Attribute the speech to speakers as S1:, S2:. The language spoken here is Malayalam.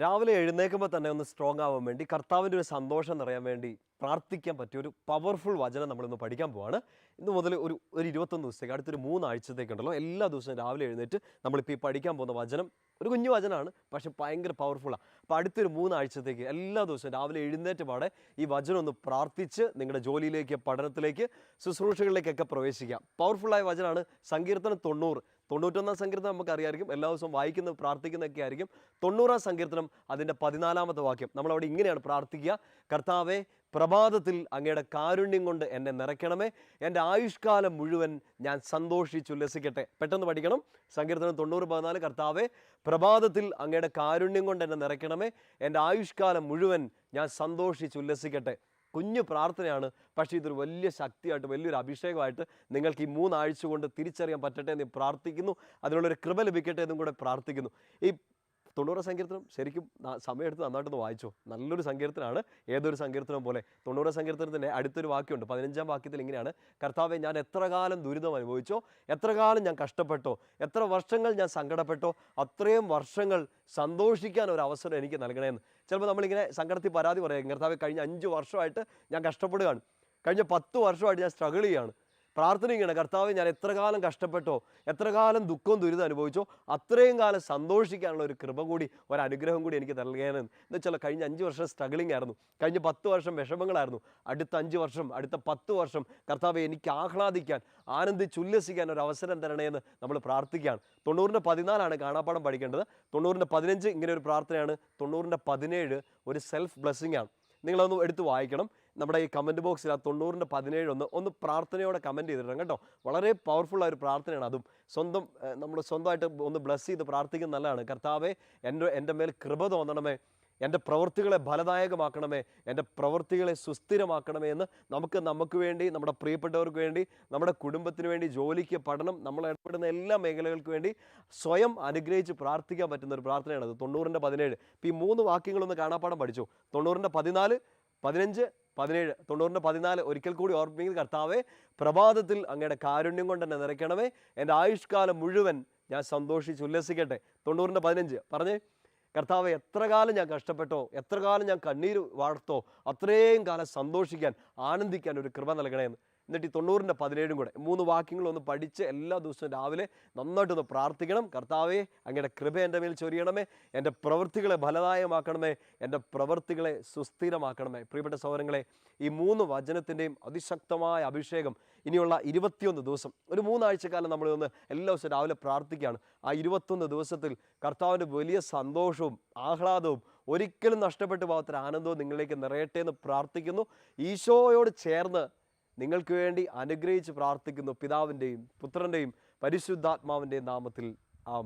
S1: രാവിലെ എഴുന്നേൽക്കുമ്പോൾ തന്നെ ഒന്ന് സ്ട്രോങ് ആവാൻ വേണ്ടി കർത്താവിന്റെ ഒരു സന്തോഷം നിറയാൻ വേണ്ടി പ്രാർത്ഥിക്കാൻ പറ്റിയ ഒരു പവർഫുൾ വചനം നമ്മളിന്ന് പഠിക്കാൻ പോവാണ്. ഇന്ന് മുതൽ ഒരു ഒരു ഇരുപത്തൊന്ന് ദിവസത്തേക്ക് അടുത്തൊരു മൂന്നാഴ്ചത്തേക്കുണ്ടല്ലോ എല്ലാ ദിവസവും രാവിലെ എഴുന്നേറ്റ് നമ്മളിപ്പോൾ ഈ പഠിക്കാൻ പോകുന്ന വചനം ഒരു കുഞ്ഞു വചനമാണ് പക്ഷെ ഭയങ്കര പവർഫുള്ളാണ് അപ്പോൾ അടുത്തൊരു മൂന്നാഴ്ചത്തേക്ക് എല്ലാ ദിവസവും രാവിലെ എഴുന്നേറ്റ് പാടെ ഈ വചനം ഒന്ന് പ്രാർത്ഥിച്ച് നിങ്ങളുടെ ജോലിയിലേക്ക് പഠനത്തിലേക്ക് ശുശ്രൂഷകളിലേക്കൊക്കെ പ്രവേശിക്കാം. പവർഫുള്ളായ വചനമാണ്. സങ്കീർത്തനം തൊണ്ണൂറ്. തൊണ്ണൂറ്റൊന്നാം സങ്കീർത്തനം നമുക്ക് അറിയാമായിരിക്കും എല്ലാ ദിവസവും വായിക്കുന്ന പ്രാർത്ഥിക്കുന്നതൊക്കെ ആയിരിക്കും. തൊണ്ണൂറാം സങ്കീർത്തനം അതിന്റെ പതിനാലാമത്തെ വാക്യം. നമ്മളവിടെ ഇങ്ങനെയാണ് പ്രാർത്ഥിക്കുക. കർത്താവെ പ്രഭാതത്തിൽ അങ്ങയുടെ കാരുണ്യം കൊണ്ട് എന്നെ നിറയ്ക്കണമേ. എന്റെ ആയുഷ്കാലം മുഴുവൻ ഞാൻ സന്തോഷിച്ചു ലസിക്കട്ടെ. പെട്ടെന്ന് പഠിക്കണം. സങ്കീർത്തനം തൊണ്ണൂറ് പതിനാല്. കർത്താവെ പ്രഭാതത്തിൽ അങ്ങയുടെ കാരുണ്യം കൊണ്ട് എന്നെ നിറയ്ക്കണമേ. എന്റെ ആയുഷ്കാലം മുഴുവൻ ഞാൻ സന്തോഷിച്ചുല്ലസിക്കട്ടെ കുഞ്ഞു പ്രാർത്ഥനയാണ്. പക്ഷേ ഇതൊരു വലിയ ശക്തിയായിട്ട് വലിയൊരു അഭിഷേകമായിട്ട് നിങ്ങൾക്ക് ഈ മൂന്നാഴ്ച കൊണ്ട് തിരിച്ചറിയാൻ പറ്റട്ടെ എന്ന് പ്രാർത്ഥിക്കുന്നു. അതിനുള്ളൊരു കൃപ ലഭിക്കട്ടെ എന്നും കൂടെ പ്രാർത്ഥിക്കുന്നു. ഈ തൊണ്ണൂറ് സങ്കീർത്തനം ശരിക്കും സമയമെടുത്ത് നന്നായിട്ടൊന്ന് വായിച്ചോ. നല്ലൊരു സങ്കീർത്തനമാണ് ഏതൊരു സങ്കീർത്തനം പോലെ. തൊണ്ണൂറ് സങ്കീർത്തനത്തിന്റെ അടുത്തൊരു വാക്യമുണ്ട്. പതിനഞ്ചാം വാക്യത്തിൽ ഇങ്ങനെയാണ്. കർത്താവെ ഞാൻ എത്ര കാലം ദുരിതം അനുഭവിച്ചോ? എത്ര കാലം ഞാൻ കഷ്ടപ്പെട്ടോ? എത്ര വർഷങ്ങൾ ഞാൻ സങ്കടപ്പെട്ടോ? അത്രയും വർഷങ്ങൾ സന്തോഷിക്കാൻ ഒരു അവസരം എനിക്ക് നൽകണമെന്ന് ചിലപ്പോൾ നമ്മളിങ്ങനെ സങ്കടത്തിൽ പരാതി പറയാം. കർത്താവ് കഴിഞ്ഞ അഞ്ച് വർഷമായിട്ട് ഞാൻ കഷ്ടപ്പെടുകയാണ്. കഴിഞ്ഞ പത്ത് വർഷമായിട്ട് ഞാൻ സ്ട്രഗിൾ ചെയ്യുകയാണ്. പ്രാർത്ഥന ഇങ്ങനെ കർത്താവ് ഞാൻ എത്ര കാലം കഷ്ടപ്പെട്ടോ എത്ര കാലം ദുഃഖവും ദുരിതം അനുഭവിച്ചോ അത്രയും കാലം സന്തോഷിക്കാനുള്ള ഒരു കൃപ കൂടി ഒരു അനുഗ്രഹം കൂടി എനിക്ക് നൽകണമെന്ന് എന്ന് വെച്ചാൽ കഴിഞ്ഞ അഞ്ച് വർഷം സ്ട്രഗിളിംഗ് ആയിരുന്നു. കഴിഞ്ഞ പത്ത് വർഷം വിഷമങ്ങളായിരുന്നു. അടുത്ത അഞ്ച് വർഷം അടുത്ത പത്ത് വർഷം കർത്താവ് എനിക്ക് ആഹ്ലാദിക്കാൻ ആനന്ദിച്ചുല്ലസിക്കാൻ ഒരു അവസരം തരണേന്ന് നമ്മൾ പ്രാർത്ഥിക്കുകയാണ്. തൊണ്ണൂറിന്റെ പതിനാലാണ് കാണാപ്പാടം പഠിക്കേണ്ടത്. തൊണ്ണൂറിന്റെ പതിനഞ്ച് ഇങ്ങനെ ഒരു പ്രാർത്ഥനയാണ്. തൊണ്ണൂറിന്റെ പതിനേഴ് ഒരു സെൽഫ് ബ്ലെസ്സിങ് ആണ്. നിങ്ങളൊന്ന് എടുത്ത് വായിക്കണം. നമ്മുടെ ഈ കമന്റ് ബോക്സിൽ ആ തൊണ്ണൂറിന്റെ പതിനേഴ് ഒന്ന് ഒന്ന് പ്രാർത്ഥനയോടെ കമന്റ് ചെയ്തിട്ടുണ്ട് കേട്ടോ. വളരെ പവർഫുൾ ആയ ഒരു പ്രാർത്ഥനയാണ് അതും. സ്വന്തം നമ്മൾ സ്വന്തമായിട്ട് ഒന്ന് ബ്ലസ് ചെയ്ത് പ്രാർത്ഥിക്കുന്നത് നല്ലതാണ്. കർത്താവെ എന്റെ എന്റെ മേൽ കൃപ തോന്നണമേ. എന്റെ പ്രവൃത്തികളെ ഫലദായകമാക്കണമേ. എന്റെ പ്രവൃത്തികളെ സുസ്ഥിരമാക്കണമേ എന്ന് നമുക്ക് നമുക്ക് വേണ്ടി നമ്മുടെ പ്രിയപ്പെട്ടവർക്ക് വേണ്ടി നമ്മുടെ കുടുംബത്തിന് വേണ്ടി ജോലിക്ക് പഠനം നമ്മൾ ഇടപെടുന്ന എല്ലാ മേഖലകൾക്ക് വേണ്ടി സ്വയം അനുഗ്രഹിച്ച് പ്രാർത്ഥിക്കാൻ പറ്റുന്ന ഒരു പ്രാർത്ഥനയാണ് അത്. തൊണ്ണൂറിന്റെ പതിനേഴ്. ഇപ്പോൾ ഈ മൂന്ന് വാക്യങ്ങളൊന്ന് കാണാപ്പാടം പഠിച്ചു. തൊണ്ണൂറിന്റെ പതിനാല് പതിനഞ്ച് പതിനേഴ് തൊണ്ണൂറിന്റെ പതിനാല് ഒരിക്കൽ കൂടി ഓർമ്മിക്കുന്ന കർത്താവെ പ്രഭാതത്തിൽ അങ്ങയുടെ കാരുണ്യം കൊണ്ട് എന്നെ നിറയ്ക്കണമേ. എന്റെ ആയുഷ്കാലം മുഴുവൻ ഞാൻ സന്തോഷിച്ച് ഉല്ലസിക്കട്ടെ. തൊണ്ണൂറിന്റെ പതിനഞ്ച് പറഞ്ഞേ. കർത്താവ് എത്ര കാലം ഞാൻ കഷ്ടപ്പെട്ടോ എത്ര കാലം ഞാൻ കണ്ണീര് വാർത്തോ അത്രയും കാലം സന്തോഷിക്കാൻ ആനന്ദിക്കാൻ ഒരു കൃപ നൽകണമെന്ന് എന്നിട്ട് ഈ തൊണ്ണൂറിന്റെ പതിനേഴും കൂടെ മൂന്ന് വാക്യങ്ങളൊന്ന് പഠിച്ച് എല്ലാ ദിവസവും രാവിലെ നന്നായിട്ടൊന്ന് പ്രാർത്ഥിക്കണം. കർത്താവെ അങ്ങയുടെ കൃപ എന്റെ മേൽ ചൊരിയണമേ. എന്റെ പ്രവൃത്തികളെ ഫലദായമാക്കണമേ എന്റെ പ്രവൃത്തികളെ സുസ്ഥിരമാക്കണമേ. പ്രിയപ്പെട്ട സൗരങ്ങളെ ഈ മൂന്ന് വചനത്തിന്റെയും അതിശക്തമായ അഭിഷേകം ഇനിയുള്ള ഇരുപത്തിയൊന്ന് ദിവസം ഒരു മൂന്നാഴ്ചക്കാലം നമ്മൾ ഒന്ന് എല്ലാ ദിവസവും രാവിലെ പ്രാർത്ഥിക്കുകയാണ്. ആ ഇരുപത്തൊന്ന് ദിവസത്തിൽ കർത്താവിന്റെ വലിയ സന്തോഷവും ആഹ്ലാദവും ഒരിക്കലും നഷ്ടപ്പെട്ടു പോകാത്തൊരു ആനന്ദവും നിങ്ങളിലേക്ക് നിറയട്ടെ എന്ന് പ്രാർത്ഥിക്കുന്നു. ഈശോയോട് ചേർന്ന് നിങ്ങൾക്ക് വേണ്ടി അനുഗ്രഹിച്ച് പ്രാർത്ഥിക്കുന്നു പിതാവിന്റെയും പുത്രന്റെയും പരിശുദ്ധാത്മാവിന്റെയും നാമത്തിൽ. ആ